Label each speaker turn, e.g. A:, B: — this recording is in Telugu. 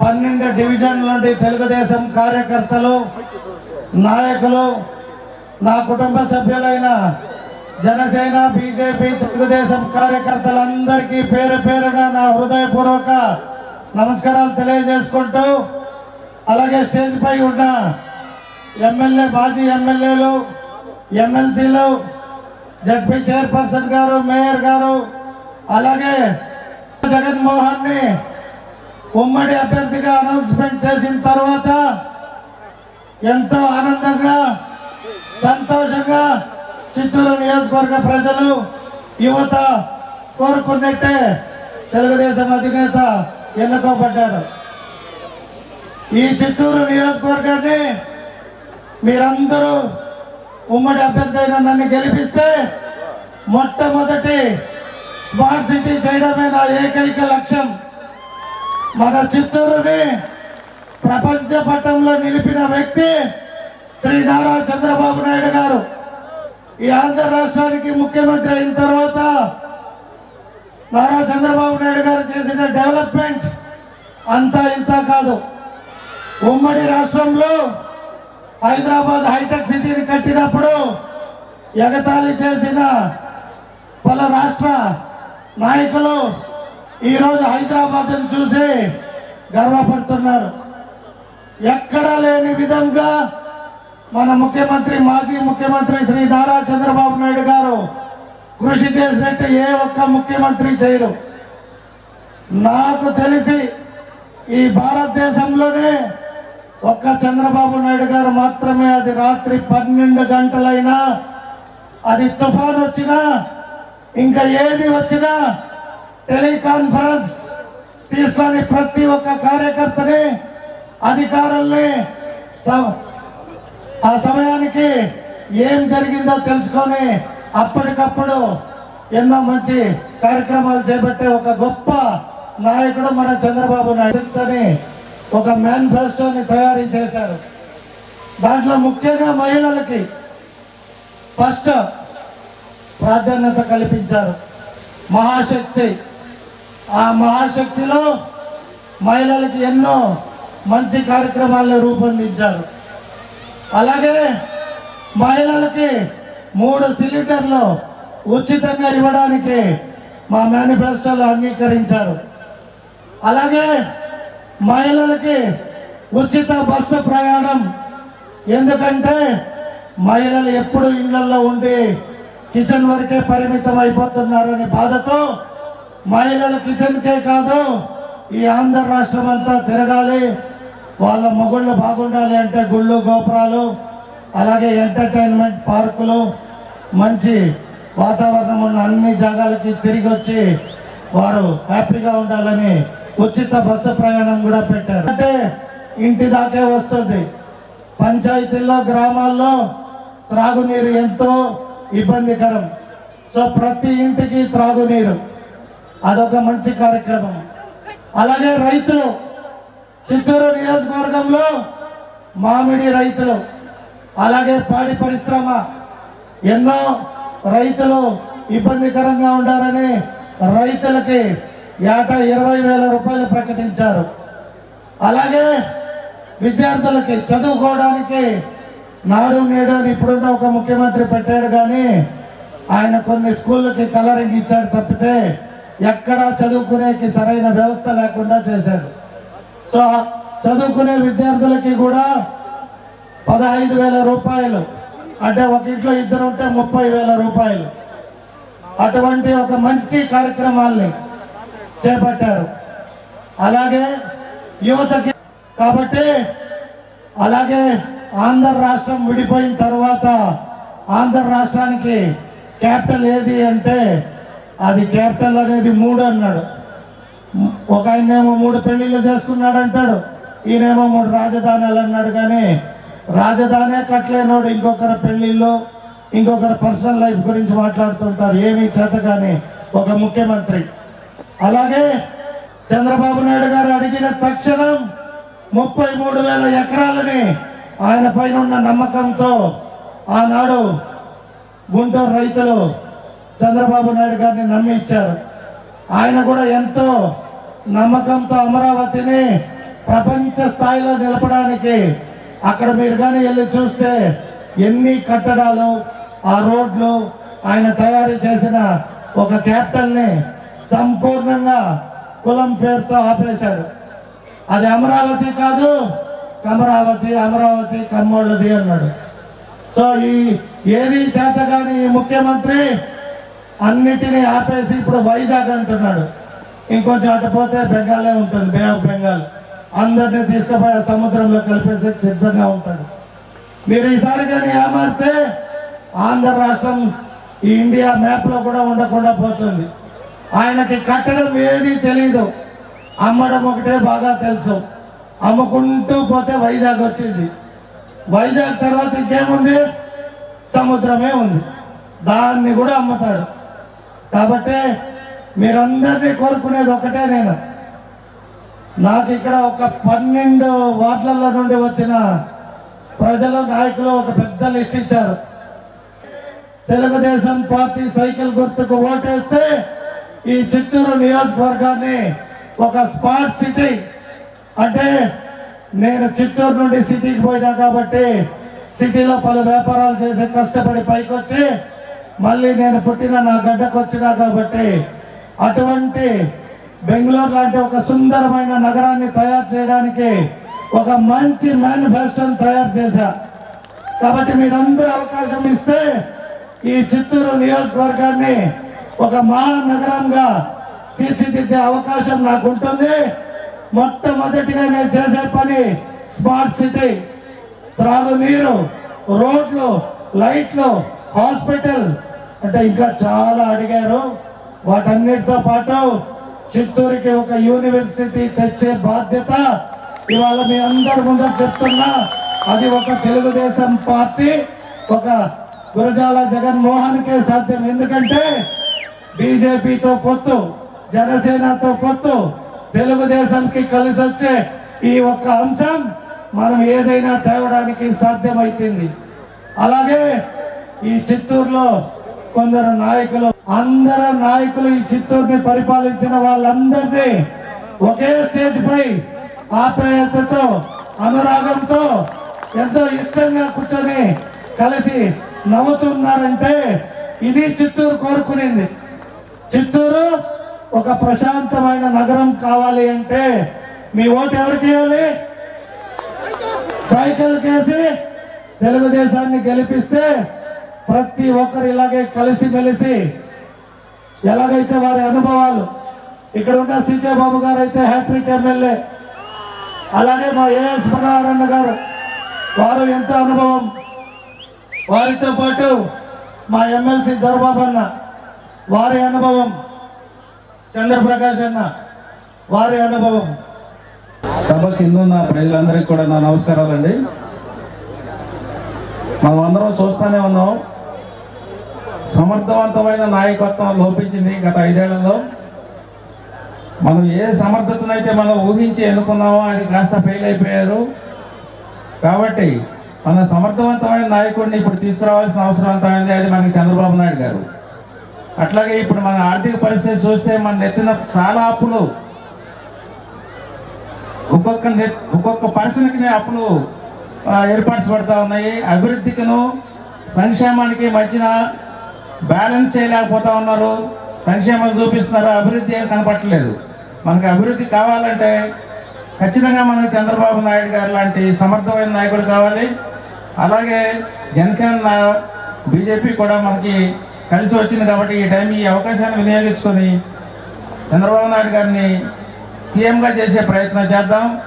A: పన్నెండు డివిజన్ నుండి తెలుగుదేశం కార్యకర్తలు నాయకులు నా కుటుంబ సభ్యులైన జనసేన బీజేపీ తెలుగుదేశం కార్యకర్తలందరికీ పేరు పేరున నా హృదయపూర్వక నమస్కారాలు తెలియజేసుకుంటూ అలాగే స్టేజ్ పై ఉన్న ఎమ్మెల్యే మాజీ ఎమ్మెల్యేలు ఎమ్మెల్సీలు జడ్పీ చైర్పర్సన్ గారు మేయర్ గారు అలాగే జగన్మోహన్ని ఉమ్మడి అభ్యర్థిగా అనౌన్స్మెంట్ చేసిన తర్వాత ఎంతో ఆనందంగా సంతోషంగా చిత్తూరు నియోజకవర్గ ప్రజలు యువత కోరుకున్నట్టే తెలుగుదేశం అధినేత ఎన్నుకోబడ్డారు. ఈ చిత్తూరు నియోజకవర్గాన్ని మీరందరూ ఉమ్మడి అభ్యర్థి అయిన నన్ను గెలిపిస్తే మొట్టమొదటి స్మార్ట్ సిటీ చేయడమే నా ఏకైక లక్ష్యం. మన చిత్తూరుని ప్రపంచ పట్టంలో నిలిపిన వ్యక్తి శ్రీ నారా చంద్రబాబు నాయుడు గారు. ఈ ఆంధ్ర రాష్ట్రానికి ముఖ్యమంత్రి అయిన తర్వాత నారా చంద్రబాబు నాయుడు గారు చేసిన డెవలప్మెంట్ అంతా ఇంత కాదు. ఉమ్మడి రాష్ట్రంలో హైదరాబాద్ హైటెక్ సిటీని కట్టినప్పుడు ఎగతాళి చేసిన పలు రాష్ట్ర నాయకులు ఈరోజు హైదరాబాద్ను చూసి గర్వపడుతున్నారు. ఎక్కడా లేని విధంగా మన ముఖ్యమంత్రి మాజీ ముఖ్యమంత్రి శ్రీ నారా చంద్రబాబు నాయుడు గారు కృషి చేసినట్టు ఏ ఒక్క ముఖ్యమంత్రి చేయరు. నాకు తెలిసి ఈ భారతదేశంలోనే ఒక్క చంద్రబాబు నాయుడు గారు మాత్రమే అది రాత్రి పన్నెండు గంటలైనా అది తుఫాన్ వచ్చినా ఇంకా ఏది వచ్చినా టెలికాన్ఫరెన్స్ తీసుకొని ప్రతి ఒక్క కార్యకర్తని అధికారుల్ని స- ఆ సమయానికి ఏం జరిగిందో తెలుసుకొని అప్పటికప్పుడు ఎన్నో మంచి కార్యక్రమాలు చేపట్టే ఒక గొప్ప నాయకుడు మన చంద్రబాబు నాయుడు అని ఒక మేనిఫెస్టోని తయారు చేశారు. దాంట్లో ముఖ్యంగా మహిళలకి ఫస్ట్ ప్రాధాన్యత కల్పించారు. మహాశక్తి ఆ మహాశక్తిలో మహిళలకి ఎన్నో మంచి కార్యక్రమాలను రూపొందించారు. అలాగే మహిళలకి మూడు సిలిండర్లు ఉచితంగా ఇవ్వడానికి మా మేనిఫెస్టోలో అంగీకరించారు. అలాగే మహిళలకి ఉచిత బస్సు ప్రయాణం. ఎందుకంటే మహిళలు ఎప్పుడు ఇళ్ళలో ఉండి కిచెన్ వరకే పరిమితం అయిపోతున్నారనే బాధతో మహిళల కిచెన్కే కాదు ఈ ఆంధ్ర రాష్ట్రం అంతా తిరగాలి. వాళ్ళ మొగుళ్ళు బాగుండాలి అంటే గుళ్ళు గోపురాలు అలాగే ఎంటర్టైన్మెంట్ పార్కులు మంచి వాతావరణం ఉన్న అన్ని జాగాలకి తిరిగి వచ్చి వారు హ్యాపీగా ఉండాలని ఉచిత బస్సు ప్రయాణం కూడా పెట్టారు. అంటే ఇంటి దాకే వస్తుంది. పంచాయతీల్లో గ్రామాల్లో త్రాగునీరు ఎంతో ఇబ్బందికరం. సో ప్రతి ఇంటికి త్రాగునీరు. అదొక మంచి కార్యక్రమం. అలాగే రైతులు చిత్తూరు నియోజకవర్గంలో మామిడి రైతులు అలాగే పాడి పరిశ్రమ ఎన్నో రైతులు ఇబ్బందికరంగా ఉండారని రైతులకి ఏటా ఇరవై వేల రూపాయలు ప్రకటించారు. అలాగే విద్యార్థులకి చదువుకోవడానికి నాడు నేడు అని ఇప్పుడున్న ఒక ముఖ్యమంత్రి పెట్టాడు కానీ ఆయన కొన్ని స్కూళ్ళకి కలరింగ్ ఇచ్చాడు తప్పితే ఎక్కడా చదువుకునేకి సరైన వ్యవస్థ లేకుండా చేశాడు. సో చదువుకునే విద్యార్థులకి కూడా పదహైదు వేల రూపాయలు అంటే ఒక ఇంట్లో ఇద్దరు ఉంటే ముప్పై వేల రూపాయలు. అటువంటి ఒక మంచి కార్యక్రమాల్ని చేపట్టారు. అలాగే యువతకి కాబట్టి అలాగే ఆంధ్ర రాష్ట్రం విడిపోయిన తర్వాత ఆంధ్ర రాష్ట్రానికి క్యాపిటల్ ఏది అంటే అది క్యాపిటల్ అనేది మూడు అన్నాడు. ఒక ఆయనేమో మూడు పెళ్ళిళ్ళు చేసుకున్నాడు అంటాడు. ఈయనేమో మూడు రాజధానులు అన్నాడు కానీ రాజధానే కట్టలేనోడు ఇంకొకరి పెళ్ళిళ్ళు ఇంకొకరి పర్సనల్ లైఫ్ గురించి మాట్లాడుతుంటారు. ఏమీ చేత కానీ ఒక ముఖ్యమంత్రి. అలాగే చంద్రబాబు నాయుడు గారు అడిగిన తక్షణం ముప్పై మూడు వేల ఎకరాలని ఆయన పైన ఉన్న నమ్మకంతో ఆనాడు గుంటూరు రైతులు చంద్రబాబు నాయుడు గారిని నమ్మి ఇచ్చారు. ఆయన కూడా ఎంతో నమ్మకంతో అమరావతిని ప్రపంచ స్థాయిలో నిలపడానికి అక్కడ మీరు కానీ వెళ్ళి చూస్తే ఎన్ని కట్టడాలు ఆ రోడ్లు ఆయన తయారు చేసిన ఒక క్యాపిటల్ని సంపూర్ణంగా కులం పేరుతో ఆపేశాడు. అది అమరావతి కాదు కమరావతి అమరావతి కమ్మోళ్ళది అన్నాడు. సో ఈ ఏది చేత కానీ ముఖ్యమంత్రి అన్నిటినీ ఆపేసి ఇప్పుడు వైజాగ్ అంటున్నాడు. ఇంకొంచెం అటుపోతే బెంగాలే ఉంటుంది బే ఆఫ్ బెంగాల్. అందరినీ తీసుకుపోయి ఆ సముద్రంలో కలిపేసి సిద్ధంగా ఉంటాడు. మీరు ఈసారి కానీ ఏమారితే ఆంధ్ర రాష్ట్రం ఈ ఇండియా మ్యాప్లో కూడా ఉండకుండా పోతుంది. ఆయనకి కట్టడం ఏది తెలియదు అమ్మడం ఒకటే బాగా తెలుసు. అమ్ముకుంటూ పోతే వైజాగ్ వచ్చింది. వైజాగ్ తర్వాత ఇంకేముంది? సముద్రమే ఉంది. దాన్ని కూడా అమ్ముతాడు. కాబట్టి మీరందరినీ కోరుకునేది ఒకటే నేను. నాకు ఇక్కడ ఒక పన్నెండు వార్డులలో నుండి వచ్చిన ప్రజలు నాయకులు ఒక పెద్ద లిస్ట్ ఇచ్చారు. తెలుగుదేశం పార్టీ సైకిల్ గుర్తుకు ఓటేస్తే ఈ చిత్తూరు నియోజకవర్గాన్ని ఒక స్మార్ట్ సిటీ. అంటే నేను చిత్తూరు నుండి సిటీకి పోయినా కాబట్టి సిటీలో పలు వ్యాపారాలు చేసి కష్టపడి పైకి వచ్చి మళ్ళీ నేను పుట్టిన నా గడ్డకు వచ్చినా కాబట్టి అటువంటి బెంగళూరు లాంటి ఒక సుందరమైన నగరాన్ని తయారు చేయడానికి ఒక మంచి మేనిఫెస్టోని తయారు చేశా. కాబట్టి మీరందరూ అవకాశం ఇస్తే ఈ చిత్తూరు నియోజకవర్గాన్ని ఒక మహానగరంగా తీర్చిదిద్దే అవకాశం నాకు ఉంటుంది మొట్టమొదటిగా నేను చేసే పని స్మార్ట్ సిటీ. త్రాగునీరు రోడ్లు లైట్లు హాస్పిటల్ అంటే ఇంకా చాలా అడిగారు. వాటన్నిటితో పాటు చిత్తూరుకి ఒక యూనివర్సిటీ తెచ్చే బాధ్యత ఇవాళ మీ అందరి ముందర చెప్తున్నా. అది ఒక తెలుగుదేశం పార్టీ ఒక గురజాల జగన్మోహన్కే సాధ్యం. ఎందుకంటే బీజేపీతో పొత్తు జనసేనతో పొత్తు తెలుగుదేశంకి కలిసి వచ్చే ఈ ఒక్క అంశం మనం ఏదైనా తేవడానికి సాధ్యమైతుంది. అలాగే ఈ చిత్తూరులో కొందరు నాయకులు అందరు నాయకులు ఈ చిత్తూరుని పరిపాలించిన వాళ్ళందరినీ ఒకే స్టేజ్ పై ఆప్యాయతతో అనురాగంతో ఎంతో ఇష్టంగా కూర్చొని కలిసి నవ్వుతున్నారంటే ఇది చిత్తూరు కోరుకునేది. చిత్తూరు ఒక ప్రశాంతమైన నగరం కావాలి అంటే మీ ఓటు ఎవరికి వేయాలి? సైకిల్ కేసి తెలుగుదేశాన్ని గెలిపిస్తే ప్రతి ఒక్కరు ఇలాగే కలిసి మెలిసి ఎలాగైతే వారి అనుభవాలు ఇక్కడ ఉన్న సీకే బాబు గారు అయితే హ్యాట్రిక్ ఎమ్మెల్యే అలాగే మా ఏఎస్ నారాయణ గారు వారు ఎంత అనుభవం. వారితో పాటు మా ఎమ్మెల్సీ దొరబాబు అన్న వారి అనుభవం. చంద్రప్రకాష్ అన్న వారి అనుభవం.
B: సభ కింద ఉన్న ప్రజలందరికీ కూడా నా నమస్కారాలండి. మనం అందరం చూస్తూనే ఉన్నాం. సమర్థవంతమైన నాయకత్వం లోపించింది గత ఐదేళ్ళలో. మనం ఏ సమర్థతనైతే మనం ఊహించి ఎన్నుకున్నామో అది కాస్త ఫెయిల్ అయిపోయారు. కాబట్టి మన సమర్థవంతమైన నాయకుడిని ఇప్పుడు తీసుకురావాల్సిన అవసరం అంతమైంది అది మనకి చంద్రబాబు నాయుడు గారు. అట్లాగే ఇప్పుడు మన ఆర్థిక పరిస్థితి చూస్తే మన నెత్తిన చాలా అప్పులు. ఒక్కొక్క ఒక్కొక్క పర్సన్కి అప్పులు ఏర్పాటు పడతా ఉన్నాయి. అభివృద్ధికిను సంక్షేమానికి మధ్యన బ్యాలెన్స్ చేయలేకపోతా ఉన్నారు. సంక్షేమం చూపిస్తున్నారు? అభివృద్ధి ఏం కనపట్టలేదు మనకి అభివృద్ధి కావాలంటే ఖచ్చితంగా మనకి చంద్రబాబు నాయుడు గారు లాంటి సమర్థమైన నాయకుడు కావాలి. అలాగే జనసేన బీజేపీ కూడా మనకి కలిసి వచ్చింది కాబట్టి ఈ టైం ఈ అవకాశాన్ని వినియోగించుకొని చంద్రబాబు నాయుడు గారిని సీఎంగా చేసే ప్రయత్నం చేద్దాం.